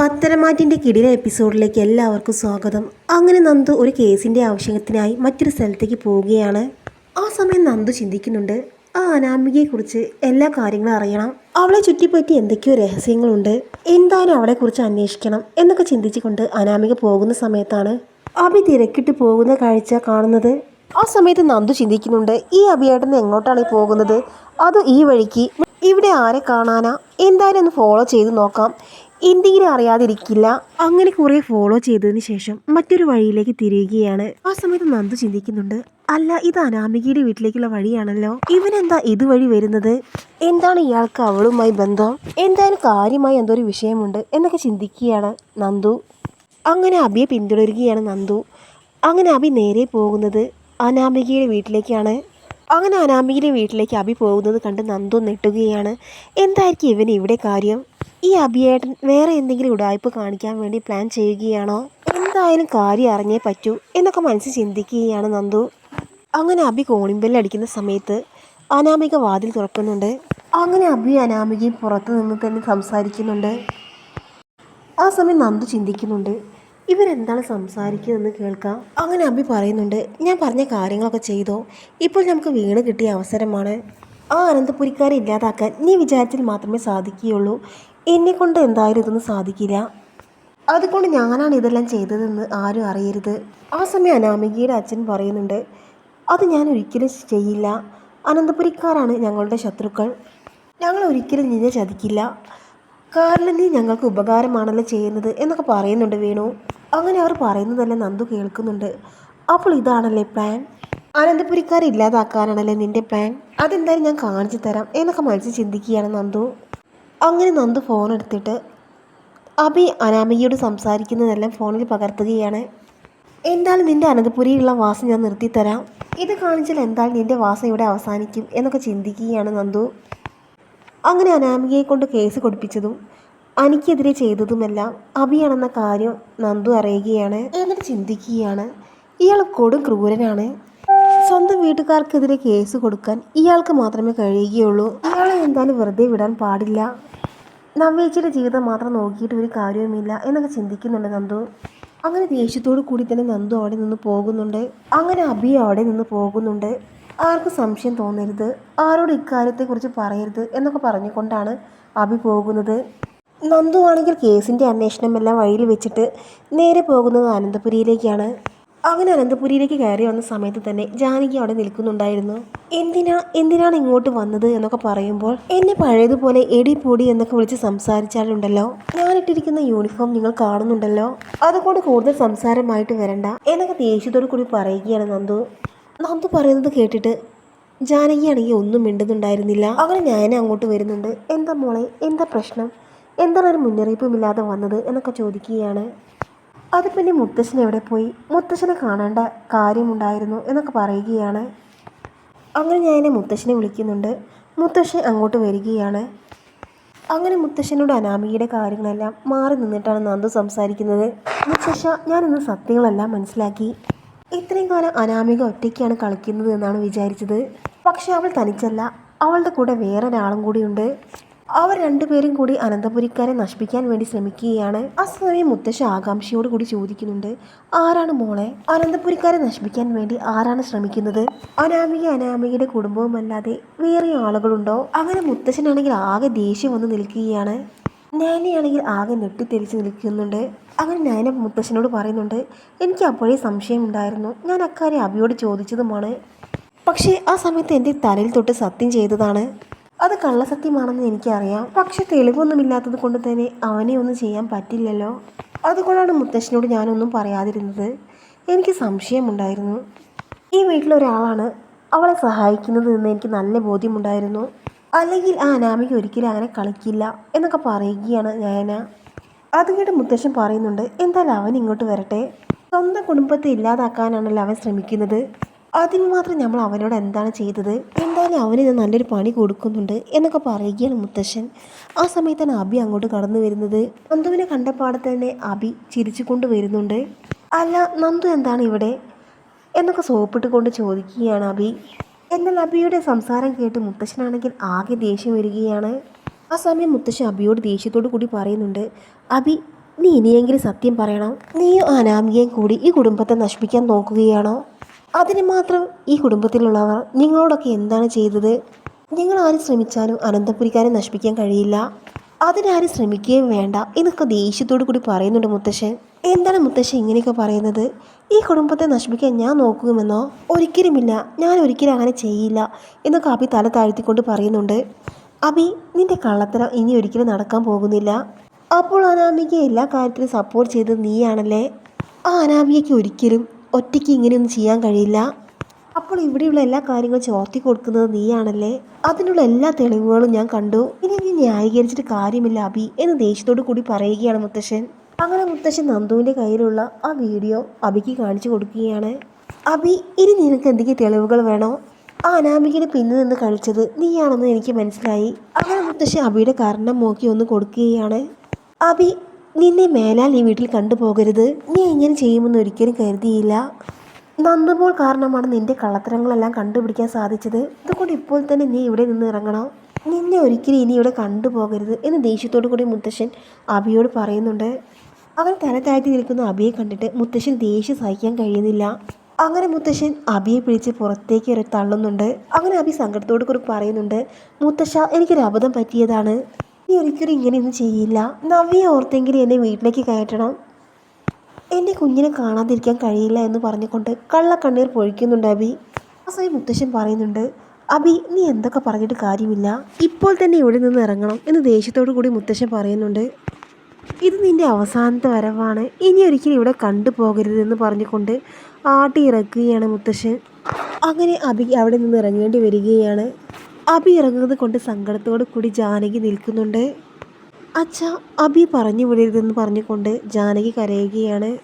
പത്തരമാറ്റിന്റെ കിടില എപ്പിസോഡിലേക്ക് എല്ലാവർക്കും സ്വാഗതം. അങ്ങനെ നന്ദു ഒരു കേസിന്റെ ആവശ്യത്തിനായി മറ്റൊരു സ്ഥലത്തേക്ക് പോവുകയാണ്. ആ സമയം നന്ദു ചിന്തിക്കുന്നുണ്ട് ആ അനാമികയെക്കുറിച്ച് എല്ലാ കാര്യങ്ങളും അറിയണം. അവളെ ചുറ്റിപ്പറ്റി എന്തൊക്കെയോ രഹസ്യങ്ങളുണ്ട്. എന്തായാലും അവളെക്കുറിച്ച് അന്വേഷിക്കണം എന്നൊക്കെ ചിന്തിച്ചുകൊണ്ട് അനാമിക പോകുന്ന സമയത്താണ് അഭി തിരക്കിട്ട് പോകുന്ന കാഴ്ച കാണുന്നത്. ആ സമയത്ത് നന്ദു ചിന്തിക്കുന്നുണ്ട് ഈ അഭിയേട്ടൻ എങ്ങോട്ടാണ് പോകുന്നത്? അത് ഈ വഴിക്ക്? ഇവിടെ ആരെ കാണാനാ? എന്തായാലും ഒന്ന് ഫോളോ ചെയ്ത് നോക്കാം. എന്തെങ്കിലും അറിയാതിരിക്കില്ല. അങ്ങനെ കുറെ ഫോളോ ചെയ്തതിന് ശേഷം മറ്റൊരു വഴിയിലേക്ക് തിരിയുകയാണ്. ആ സമയത്ത് നന്ദു ചിന്തിക്കുന്നുണ്ട്. അല്ല ഇത് അനാമികയുടെ വീട്ടിലേക്കുള്ള വഴിയാണല്ലോ. ഇവനെന്താ ഇതുവഴി വരുന്നത്? എന്താണ് ഇയാൾക്ക് അവളുമായി ബന്ധം? എന്തായാലും കാര്യമായി എന്തോ ഒരു വിഷയമുണ്ട് എന്നൊക്കെ ചിന്തിക്കുകയാണ് നന്ദു. അങ്ങനെ അബിയെ പിന്തുടരുകയാണ് നന്ദു. അങ്ങനെ അബി നേരെ പോകുന്നത് അനാമികയുടെ വീട്ടിലേക്കാണ്. അങ്ങനെ അനാമികയുടെ വീട്ടിലേക്ക് അബി പോകുന്നത് കണ്ട് നന്ദു നെട്ടുകയാണ് എന്തായിരിക്കും ഇവന് ഇവിടെ കാര്യം? ഈ അഭിയേട്ടൻ വേറെ എന്തെങ്കിലും ഉടായ്പ കാണിക്കാൻ വേണ്ടി പ്ലാൻ ചെയ്യുകയാണോ? എന്തായാലും കാര്യം അറിഞ്ഞേ പറ്റൂ എന്നൊക്കെ മനസ്സിൽ ചിന്തിക്കുകയാണ് നന്ദു. അങ്ങനെ അബി കോണിമ്പെല്ലടിക്കുന്ന സമയത്ത് അനാമിക വാതിൽ തുറക്കുന്നുണ്ട്. അങ്ങനെ അബി അനാമികയും പുറത്തു നിന്ന് തന്നെ സംസാരിക്കുന്നുണ്ട്. ആ സമയം നന്ദു ചിന്തിക്കുന്നുണ്ട്. ഇവരെന്താണ് സംസാരിക്കുന്നതെന്ന് കേൾക്കാം. അങ്ങനെ അബി പറയുന്നുണ്ട് ഞാൻ പറഞ്ഞ കാര്യങ്ങളൊക്കെ ചെയ്തോ? ഇപ്പോൾ നമുക്ക് വീണ് കിട്ടിയ അവസരമാണ്. ആ അനന്തപുരിക്കാരെ ഇല്ലാതാക്കാൻ നീ വിചാരിച്ചാൽ മാത്രമേ സാധിക്കുകയുള്ളൂ. എന്നെ കൊണ്ട് എന്തായാലും ഇതൊന്നും സാധിക്കില്ല. അതുകൊണ്ട് ഞാനാണ് ഇതെല്ലാം ചെയ്തതെന്ന് ആരും അറിയരുത്. ആ സമയം അനാമികയുടെ അച്ഛൻ പറയുന്നുണ്ട് അത് ഞാൻ ഒരിക്കലും ചെയ്യില്ല. അനന്തപുരിക്കാരാണ് ഞങ്ങളുടെ ശത്രുക്കൾ. ഞങ്ങൾ ഒരിക്കലും നിന്നെ ചതിക്കില്ല. കാരണം നീ ഞങ്ങൾക്ക് ഉപകാരമാണല്ലോ ചെയ്യുന്നത് എന്നൊക്കെ പറയുന്നുണ്ട് വേണു. അങ്ങനെ അവർ പറയുന്നതെല്ലാം നന്ദു കേൾക്കുന്നുണ്ട്. അപ്പോൾ ഇതാണല്ലേ പ്ലാൻ അനന്തപുരിക്കാരെ ഇല്ലാതാക്കാനാണല്ലേ നിന്റെ പ്ലാൻ അതെന്തായാലും ഞാൻ കാണിച്ചു തരാം എന്നൊക്കെ മനസ്സിൽ ചിന്തിക്കുകയാണ് നന്ദു. അങ്ങനെ നന്ദു ഫോൺ എടുത്തിട്ട് അഭി അനാമികയോട് സംസാരിക്കുന്നതെല്ലാം ഫോണിൽ പകർത്തുകയാണ്. എന്തായാലും നിന്റെ അനന്തപുരിയിലുള്ള വാസം ഞാൻ നിർത്തിത്തരാം. ഇത് കാണിച്ചാൽ എന്തായാലും നിന്റെ വാസം ഇവിടെ അവസാനിക്കും എന്നൊക്കെ ചിന്തിക്കുകയാണ് നന്ദു. അങ്ങനെ അനാമികയെ കൊണ്ട് കേസ് കൊടുപ്പിച്ചതും അനിക്കെതിരെ ചെയ്തതുമെല്ലാം അഭിയാണെന്ന കാര്യം നന്ദു അറിയുകയാണ്. എന്നിട്ട് ചിന്തിക്കുകയാണ്. ഇയാൾ കൊടും ക്രൂരനാണ്. സ്വന്തം വീട്ടുകാർക്കെതിരെ കേസ് കൊടുക്കാൻ ഇയാൾക്ക് മാത്രമേ കഴിയുകയുള്ളൂ. ഇയാളെ എന്തായാലും വെറുതെ വിടാൻ പാടില്ല. നവ്യേച്ചിയുടെ ജീവിതം മാത്രം നോക്കിയിട്ട് ഒരു കാര്യവുമില്ല എന്നൊക്കെ ചിന്തിക്കുന്നുണ്ട് നന്ദു. അങ്ങനെ ദേഷ്യത്തോടു കൂടി തന്നെ നന്ദു അവിടെ നിന്ന് പോകുന്നുണ്ട്. അങ്ങനെ അബി അവിടെ നിന്ന് പോകുന്നുണ്ട്. ആർക്കും സംശയം തോന്നരുത്. ആരോട് ഇക്കാര്യത്തെക്കുറിച്ച് പറയരുത് എന്നൊക്കെ പറഞ്ഞുകൊണ്ടാണ് അബി പോകുന്നത്. നന്ദു ആണെങ്കിൽ കേസിന്റെ അന്വേഷണമെല്ലാം വഴിയിൽ വെച്ചിട്ട് നേരെ പോകുന്നത് അനന്തപുരിയിലേക്കാണ്. അങ്ങനെ അനന്തപുരിയിലേക്ക് കയറി വന്ന സമയത്ത് തന്നെ ജാനകി അവിടെ നിൽക്കുന്നുണ്ടായിരുന്നു. എന്തിനാ എന്തിനാണ് ഇങ്ങോട്ട് വന്നത്? എന്നൊക്കെ പറയുമ്പോൾ എന്നെ പഴയതുപോലെ എടി പൊടി എന്നൊക്കെ വിളിച്ച് സംസാരിച്ചാലുണ്ടല്ലോ. ഞാനിട്ടിരിക്കുന്ന യൂണിഫോം നിങ്ങൾ കാണുന്നുണ്ടല്ലോ. അതുകൊണ്ട് കൂടുതൽ സംസാരമായിട്ട് വരണ്ട എന്നൊക്കെ ദേഷ്യത്തോടു കൂടി പറയുകയാണ് നന്ദു. നന്ദു പറയുന്നത് കേട്ടിട്ട് ജാനകി ആണെങ്കിൽ ഒന്നും മിണ്ടുന്നുണ്ടായിരുന്നില്ല. അങ്ങനെ ഞാൻ അങ്ങോട്ട് വരുന്നുണ്ട്. എന്താ മോളെ എന്താ പ്രശ്നം? എന്താണ് ഒരു മുന്നറിയിപ്പുമില്ലാതെ വന്നത് എന്നൊക്കെ ചോദിക്കുകയാണ്. അത് പിന്നെ മുത്തശ്ശൻ എവിടെ പോയി? മുത്തശ്ശനെ കാണേണ്ട കാര്യമുണ്ടായിരുന്നു എന്നൊക്കെ പറയുകയാണ്. അങ്ങനെ ഞാൻ എന്നെ മുത്തശ്ശനെ വിളിക്കുന്നുണ്ട്. മുത്തശ്ശൻ അങ്ങോട്ട് വരികയാണ്. അങ്ങനെ മുത്തശ്ശനോട് അനാമികയുടെ കാര്യങ്ങളെല്ലാം മാറി നിന്നിട്ടാണ് നന്ദു സംസാരിക്കുന്നത്. മുത്തശ്ശ ഞാനിന്ന് സത്യങ്ങളെല്ലാം മനസ്സിലാക്കി. ഇത്രയും കാലം അനാമിക ഒറ്റയ്ക്കാണ് കളിക്കുന്നത് എന്നാണ് വിചാരിച്ചത്. പക്ഷേ അവൾ തനിച്ചല്ല. അവളുടെ കൂടെ വേറൊരാളും കൂടിയുണ്ട്. അവർ രണ്ടുപേരും കൂടി അനന്തപുരിക്കാരെ നശിപ്പിക്കാൻ വേണ്ടി ശ്രമിക്കുകയാണ്. ആ സമയം മുത്തശ്ശ ആകാംക്ഷയോട് കൂടി ചോദിക്കുന്നുണ്ട് ആരാണ് മോളെ? അനന്തപുരിക്കാരെ നശിപ്പിക്കാൻ വേണ്ടി ആരാണ് ശ്രമിക്കുന്നത്? അനാമിക അനാമികയുടെ കുടുംബവുമല്ലാതെ വേറെ ആളുകളുണ്ടോ? അങ്ങനെ മുത്തശ്ശനാണെങ്കിൽ ആകെ ദേഷ്യം വന്ന് നിൽക്കുകയാണ്. നാനിയാണെങ്കിൽ ആകെ ഞെട്ടിത്തെരിച്ച് നിൽക്കുന്നുണ്ട്. അങ്ങനെ നാന മുത്തശ്ശനോട് പറയുന്നുണ്ട് എനിക്ക് അപ്പോഴേ സംശയമുണ്ടായിരുന്നു ഞാൻ അക്കാര്യം അബിയോട് ചോദിച്ചതുമാണ്. പക്ഷേ ആ സമയത്ത് എന്റെ തലയിൽ തൊട്ട് സത്യം ചെയ്തതാണ്. അത് കള്ളസത്യമാണെന്ന് എനിക്കറിയാം. പക്ഷെ തെളിവൊന്നുമില്ലാത്തത് കൊണ്ട് തന്നെ അവനെ ഒന്നും ചെയ്യാൻ പറ്റില്ലല്ലോ. അതുകൊണ്ടാണ് മുത്തശ്ശനോട് ഞാനൊന്നും പറയാതിരുന്നത്. എനിക്ക് സംശയമുണ്ടായിരുന്നു. ഈ വീട്ടിലൊരാളാണ് അവളെ സഹായിക്കുന്നത് എന്ന് എനിക്ക് നല്ല ബോധ്യമുണ്ടായിരുന്നു. അല്ലെങ്കിൽ ആ അനാമിക ഒരിക്കലും അങ്ങനെ കളിക്കില്ല എന്നൊക്കെ പറയുകയാണ് നയന. അത് കേട്ട് മുത്തശ്ശൻ പറയുന്നുണ്ട് എന്തായാലും അവൻ ഇങ്ങോട്ട് വരട്ടെ. സ്വന്തം കുടുംബത്തെ ഇല്ലാതാക്കാനാണല്ലോ അവൻ ശ്രമിക്കുന്നത്. അതിന് മാത്രം നമ്മൾ അവനോട് എന്താണ് ചെയ്തത്? എന്തായാലും അവന് ഇത് നല്ലൊരു പണി കൊടുക്കുന്നുണ്ട് എന്നൊക്കെ പറയുകയാണ് മുത്തശ്ശൻ. ആ സമയത്താണ് അബി അങ്ങോട്ട് കടന്നു വരുന്നത്. നന്ദുവിനെ കണ്ടപാടെ തന്നെ അബി ചിരിച്ചുകൊണ്ട് വരുന്നുണ്ട്. അല്ല നന്ദു എന്താണ് ഇവിടെ? എന്നൊക്കെ സോപ്പിട്ട് കൊണ്ട് ചോദിക്കുകയാണ് അബി. എന്നാൽ അബിയുടെ സംസാരം കേട്ട് മുത്തശ്ശനാണെങ്കിൽ ആകെ ദേഷ്യം വരികയാണ്. ആ സമയം മുത്തശ്ശൻ അബിയോട് ദേഷ്യത്തോടു കൂടി പറയുന്നുണ്ട്. അബി നീ ഇനിയെങ്കിലും സത്യം പറയണം. നീയും അനാമികയും കൂടി ഈ കുടുംബത്തെ നശിപ്പിക്കാൻ നോക്കുകയാണോ? അതിന് മാത്രം ഈ കുടുംബത്തിലുള്ളവർ നിങ്ങളോടൊക്കെ എന്താണ് ചെയ്തത്? നിങ്ങൾ ആര് ശ്രമിച്ചാലും അനന്തപുരിക്കാരെ നശിപ്പിക്കാൻ കഴിയില്ല. അതിനാരും ശ്രമിക്കുകയും വേണ്ട എന്നൊക്കെ ദേഷ്യത്തോടു കൂടി പറയുന്നുണ്ട് മുത്തശ്ശൻ. എന്താണ് മുത്തശ്ശൻ ഇങ്ങനെയൊക്കെ പറയുന്നത്? ഈ കുടുംബത്തെ നശിപ്പിക്കാൻ ഞാൻ നോക്കുമെന്നോ? ഒരിക്കലുമില്ല. ഞാൻ ഒരിക്കലും അങ്ങനെ ചെയ്യില്ല എന്നൊക്കെ അബി തല താഴ്ത്തിക്കൊണ്ട് പറയുന്നുണ്ട്. അബി നിന്റെ കള്ളത്തരം ഇനി ഒരിക്കലും നടക്കാൻ പോകുന്നില്ല. അപ്പോൾ അനാമികയെ എല്ലാ കാര്യത്തിലും സപ്പോർട്ട് ചെയ്തത് നീയാണല്ലേ? ആ അനാമികയ്ക്ക് ഒരിക്കലും ഒറ്റയ്ക്ക് ഇങ്ങനെയൊന്നും ചെയ്യാൻ കഴിയില്ല. അപ്പോൾ ഇവിടെയുള്ള എല്ലാ കാര്യങ്ങളും ചോർത്തി കൊടുക്കുന്നത് നീയാണല്ലേ? അതിനുള്ള എല്ലാ തെളിവുകളും ഞാൻ കണ്ടു. ഇനി നീ ന്യായീകരിച്ചിട്ട് കാര്യമില്ല അബി എന്ന് ദേഷ്യത്തോടു കൂടി പറയുകയാണ് മുത്തശ്ശൻ. അങ്ങനെ മുത്തശ്ശൻ നന്ദുവിന്റെ കയ്യിലുള്ള ആ വീഡിയോ അബിക്ക് കാണിച്ചു കൊടുക്കുകയാണ്. അബി ഇനി നിനക്ക് എന്തെങ്കിലും തെളിവുകൾ വേണോ? ആ അനാമികയുടെ പിന്നിൽ നിന്ന് കളിച്ചത് നീയാണെന്ന് എനിക്ക് മനസ്സിലായി. അങ്ങനെ മുത്തശ്ശൻ അബിയുടെ കാരണം നോക്കി ഒന്ന് കൊടുക്കുകയാണ്. അബി നിന്നെ മേലാൽ ഈ വീട്ടിൽ കണ്ടുപോകരുത്. നീ ഇങ്ങനെ ചെയ്യുമെന്ന് ഒരിക്കലും കരുതിയില്ല. നന്ദുമോൾ കാരണമാണ് നിന്റെ കള്ളത്തരങ്ങളെല്ലാം കണ്ടുപിടിക്കാൻ സാധിച്ചത്. അതുകൊണ്ട് ഇപ്പോൾ തന്നെ നീ ഇവിടെ നിന്ന് ഇറങ്ങണം. നിന്നെ ഒരിക്കലും ഇനി ഇവിടെ കണ്ടുപോകരുത് എന്ന് ദേഷ്യത്തോടു കൂടി മുത്തശ്ശൻ അബിയോട് പറയുന്നുണ്ട്. അവൻ തല താഴ്ത്തി നിൽക്കുന്ന അബിയെ കണ്ടിട്ട് മുത്തശ്ശൻ ദേഷ്യം സഹിക്കാൻ കഴിയുന്നില്ല. അങ്ങനെ മുത്തശ്ശൻ അബിയെ പിടിച്ച് പുറത്തേക്ക് തള്ളുന്നുണ്ട്. അങ്ങനെ അബി സങ്കടത്തോടു കൂടി പറയുന്നുണ്ട് മുത്തശ്ശ എനിക്കൊരു അബദ്ധം പറ്റിയതാണ്. നീ ഒരിക്കലും ഇങ്ങനെയൊന്നും ചെയ്യില്ല. നവ്യ ഓർത്തെങ്കിലും എന്നെ വീട്ടിലേക്ക് കയറ്റണം. എന്റെ കുഞ്ഞിനെ കാണാതിരിക്കാൻ കഴിയില്ല എന്ന് പറഞ്ഞുകൊണ്ട് കള്ളക്കണ്ണീർ പൊഴിക്കുന്നുണ്ട് അബി. ആ മുത്തശ്ശൻ പറയുന്നുണ്ട് അബി നീ എന്തൊക്കെ പറഞ്ഞിട്ട് കാര്യമില്ല. ഇപ്പോൾ തന്നെ ഇവിടെ നിന്ന് ഇറങ്ങണം എന്ന് ദേഷ്യത്തോടു കൂടി മുത്തശ്ശൻ പറയുന്നുണ്ട്. ഇത് നിന്റെ അവസാനത്തെ വരവാണ്. ഇനി ഒരിക്കലും ഇവിടെ കണ്ടുപോകരുത് എന്ന് പറഞ്ഞുകൊണ്ട് ആട്ടി ഇറക്കുകയാണ് മുത്തശ്ശൻ. അങ്ങനെ അബി അവിടെ നിന്ന് ഇറങ്ങേണ്ടി വരികയാണ്. അബി ഇറങ്ങുന്നത് കൊണ്ട് സങ്കടത്തോടു കൂടി ജാനകി നിൽക്കുന്നുണ്ട്. അച്ഛ അബി പറഞ്ഞു വിടരുതെന്ന് പറഞ്ഞുകൊണ്ട് ജാനകി കരയുകയാണ്.